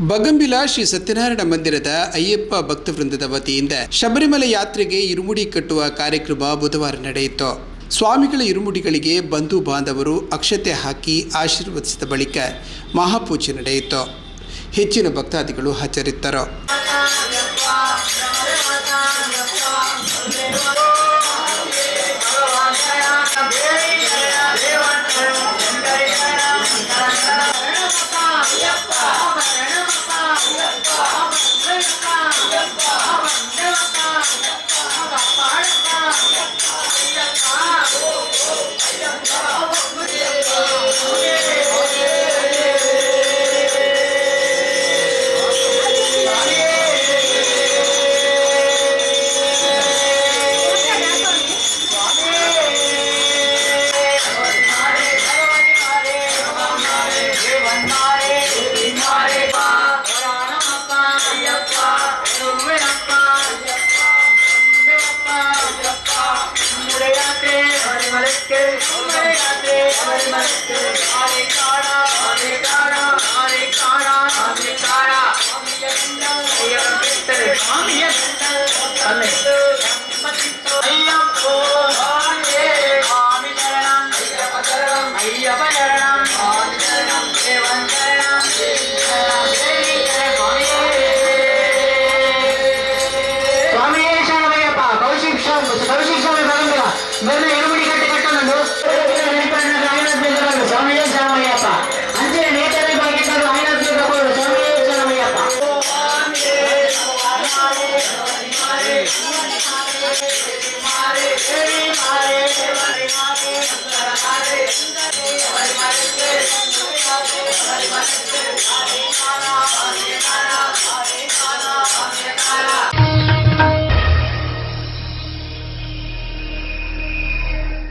ಬಗಂಬಿಲ ಶ್ರೀ ಸತ್ಯನಾರಾಯಣ ಮಂದಿರದ ಅಯ್ಯಪ್ಪ ಭಕ್ತ ವೃಂದದ ವತಿಯಿಂದ ಶಬರಿಮಲೆ ಯಾತ್ರೆಗೆ ಇರುಮುಡಿ ಕಟ್ಟುವ ಕಾರ್ಯಕ್ರಮ ಬುಧವಾರ ನಡೆಯಿತು. ಸ್ವಾಮಿಗಳ ಇರುಮುಡಿಗಳಿಗೆ ಬಂಧು ಬಾಂಧವರು ಅಕ್ಷತೆ ಹಾಕಿ ಆಶೀರ್ವದಿಸಿದ ಬಳಿಕ ಮಹಾಪೂಜೆ ನಡೆಯಿತು. ಹೆಚ್ಚಿನ ಭಕ್ತಾದಿಗಳು ಹಾಜರಿದ್ದರು. மறுத்து அவள் மறுத்து ஆனை காணா ஆனை காணா ஆனை காணா ஆனை காணா ஐயகம் கேட்டது சாமியன் Amém.